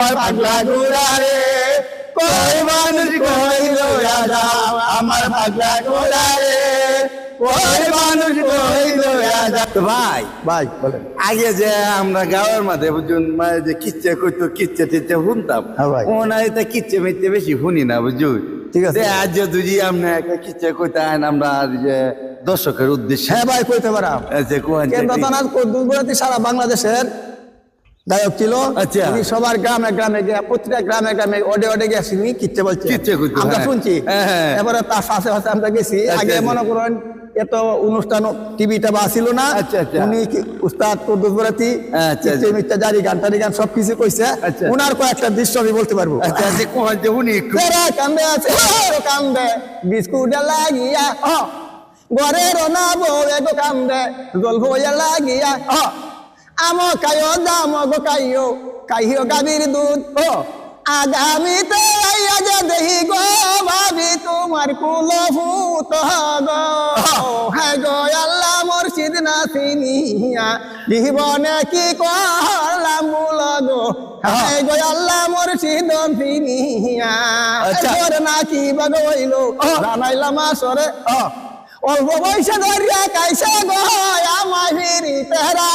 পাগলা ঘোড়ারে কই মানুষ কইল রাজা আমার পাগলা ঘোড়ারে কই মানুষ কইল রাজা তো ভাই ভাই বলেন। আগে যে আমরা গাঁয়ের মাঝে বুঝুন মানে যে কিচ্ছে কইতো কিচ্ছে টিচ্ছে শুনতাম। হ্যাঁ। ওনার এটা কিচ্ছে মিচ্ছে বেশি শুনি না বুঝুন। ঠিক আছে। যে আজ যদি আমরা একটা কিচ্ছে কইতে আইন আমরা যে দর্শকের উদ্দেশ্যে। হ্যাঁ ভাই কইতে পারাম। কোন কেন্দ্রনাথ সারা বাংলাদেশের গায়ক ছিল আচ্ছা। উনি সবার গ্রামে গ্রামে গিয়ে প্রতিটা গ্রামে গ্রামে ওডে ওডে গিয়ে শুনি কিচ্ছে বলছে আমরা। শুনছি হ্যাঁ, হ্যাঁ। এবারে তার পাশে পাশে আমরা গেছি আচ্ছা, আগে আচ্ছা। মনে করেন এত অনুষ্ঠান টিভিটা বা ছিল না। উনি উস্তাদ কিচ্ছে মিথ্যা জারি গান টারি গান সবকিছু কইছে। উনার কয়েকটা দৃশ্য আমি বলতে পারব তেরা কান্দে আছে কান্দে বিস্কুট লাগিয়া হ ঘরে রনা বউ এগো কান্দে জল হইয়া লাগিয়া আম কায়ো দাম গো কাইও কাইও গাবির দুধ। ও আগামীতে আইয়া যে দেহি গো ভাবি তোমার কুল ফুত গো হ্যাঁ গো আল্লাহ মুর্শিদ না চিনিয়া জীবনে কি করলাম বল গো। হ্যাঁ গো আল্লাহ মুর্শিদ চিনিয়া আচ্ছা। তোর নাকি বাগইলো জানাইলাম আসরে। অল্প পয়সা ধরিয়া কাইসা গো আমায় ফিরি তেরা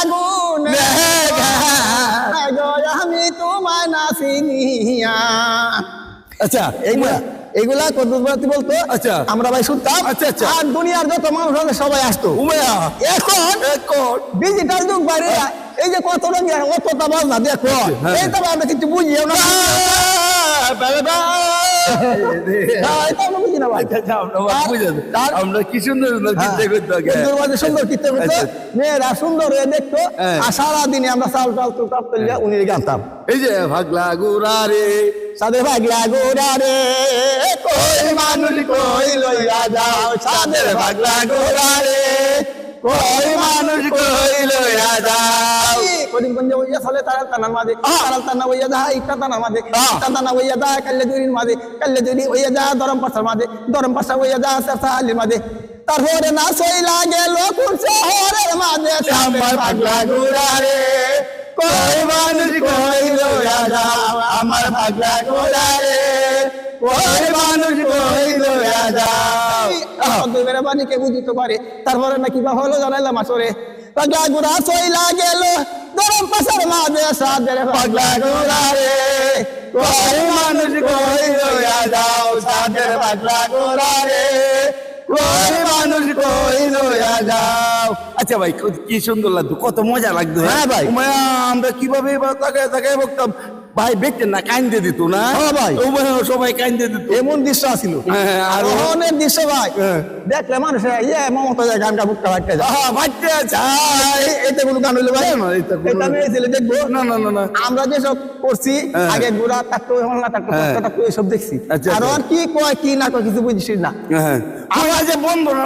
আচ্ছা এইগুলা এইগুলা কদ্দুরবাতি বলতো? আচ্ছা। আমরা ভাই শুনতাম। আচ্ছা, আচ্ছা। আর দুনিয়ার যত মানুষ হলে সবাই আসতো। উমেয়া এখন এখন। ডিজিটাল যুগ বাইরে। এই যে কত রঙের অতটা বাজনা দেখো। হ্যাঁ। এই তো আমরা কিছু বুঝিও না। হ্যাঁ, আমরা আচ্ছা, কি সুন্দর সুন্দর কীর্তন করতো। মেয়েরা সুন্দর হয়ে দেখতো হ্যাঁ। আর সারাদিনে আমরা চাল টাল তো উনি গানতাম। এই যে ভাগলা গুড়া রে। সাদের ভাগলা গোরা রে কই মানুষ কই লইয়া যাও? সাদের ভাগলা গোরা রে। কই মানুষ কই লইয়া যাও। কদিন গঞ্জে হইয়া চলে তারাল তানার মাঝে তারাল তানা হইয়া যা ইটা তানা মাঝে ইটা তানা হইয়া যা কাল্লে জুরির মাঝে কাল্লে জুরি হইয়া যা দরম পাশার মাঝে দরম পাশা হইয়া যা সরসা আলির মাঝে। তারপরে না সইলা গেল কোন শহরের মাঝে আমার ভাগলা গুড়া রে। কই মানুষ কই লইয়া যাও। আমার কই মানুষ লইয়া বুঝিতে পারে। তারপরে নাকি বা হলো জানাইলাম আসরে। পাগলা গুড়া সইলা গেল গরম পাশার মাঝে সাদের পাগলা গুড়া রে। কই মানুষ কই লইয়া যাও সাদের পাগলা গুড়া রে। কই মানুষ কই লইয়া যাও। আচ্ছা ভাই কি সুন্দর লাগতো কত মজা লাগতো হ্যাঁ? ভাই। উমায়া, আমরা কীভাবে এবার তাকায় তাকায় বলতাম ভাই দেখতেন না কান্দে দিত না। হ্যাঁ ভাই। সবাই কান্দে দিত। এমন দৃশ্য আছিল। হ্যাঁ, আর আর- অনেক দৃশ্য ভাই। হ্যাঁ। দেখলে মানুষ ইয়ে মমতা যায় গান গা বুকটা ভাটতে যায়। চাই এটা কোনো গান হইল ভাই? এটা মেয়ে ছেলে দেখব। না না না না। আমরা যেসব করছি হ্যাঁ। আগে গুড়া না দেখছি। আচ্ছা, আর আচ্ছা। কি কয় কি না কয় কিছু বুঝিস না। আমরা যে বন্দনা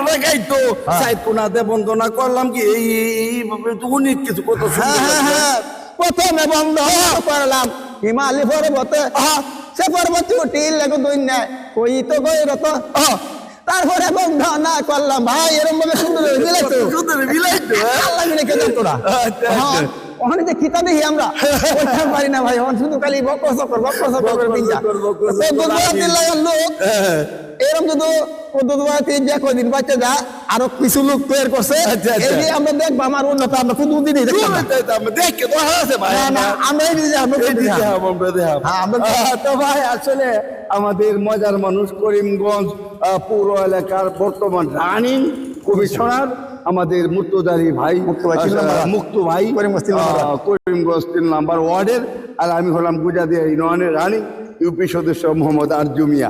হ্যাঁ। সাইপুনাতে বন্দনা করলাম কি এই অনেক কিছু কত হ্যাঁ হ্যাঁ প্রথমে বন্ধ করলাম। হিমালয় পর্বত সে পর্বত উঠি লেগো দুই নেয় কই তো কই রত তারপরে বন্ধ না করলাম। ভাই এরম ভাবে সুন্দর মিলাইতো সুন্দর হ্যাঁ? আল্লাহ মিলে কে তোরা। আচ্ছা, আচ্ছা। ওখানে যে খিতা দেখি আমরা পারি না ভাই। ওখানে শুধু খালি বকর সকর বকর সকর করে বকর তো গুজরাটি লাগার লোক। এরকম যদি পদ্ধতি যে কদিন বাচ্চা যা আরও কিছু লোক তৈরি করছে। এই যে আমরা দেখব আমার উন্নত আমরা কোনো দিনই দেখতাম না। সুন্দর তো আমরা দেখে তো হাসে ভাই না, না, আমরা আমরা এই দিকে হাম, আমরা দেখাম। আমরা দেখাম। আহ, তো ভাই আসলে আমাদের মজার মানুষ করিমগঞ্জ পৌর এলাকার বর্তমান রানিং কমিশনার আমাদের মুক্তদারি ভাই মুক্ত ভাই, করিমগঞ্জ তিন নাম্বার করিমগঞ্জ তিন নাম্বার ওয়ার্ডের আর আমি হলাম গুজাদিয়া ইউনিয়নের রানী ইউপি সদস্য মোহাম্মদ আরজুমিয়া।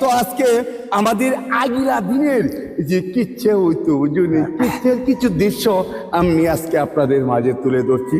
তো আজকে আমাদের আগিলা দিনের যে কিচ্ছে হইতো কিচ্ছের কিছু দৃশ্য আমি আজকে আপনাদের মাঝে তুলে ধরছি।